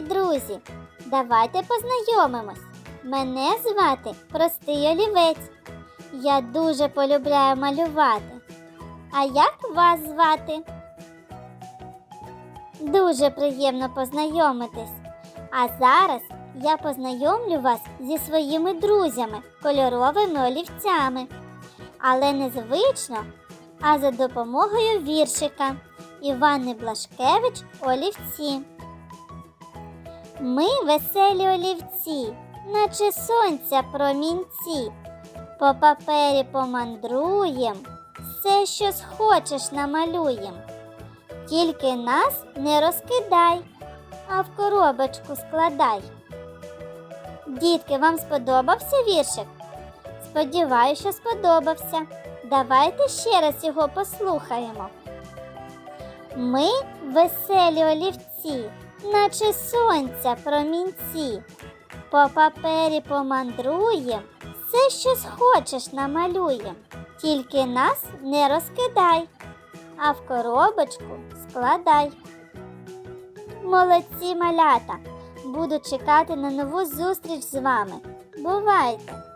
друзі, давайте познайомимось. Мене звати Простий Олівець. Я дуже полюбляю малювати. А як вас звати? Дуже приємно познайомитись. А зараз я познайомлю вас зі своїми друзями, кольоровими олівцями. Але не звично, а за допомогою віршика Івани Блашкевич Олівці. Ми веселі олівці, наче сонця промінці. По папері помандруєм, все, що схочеш, намалюєм. Тільки нас не розкидай, а в коробочку складай. Дітки, вам сподобався віршик? Сподіваюся, що сподобався. Давайте ще раз його послухаємо. Ми веселі олівці, наче сонця промінці. По папері помандруєм, все, що схочеш, намалюєм. Тільки нас не розкидай, а в коробочку складай. Молодці малята! Буду чекати на нову зустріч з вами. Бувайте!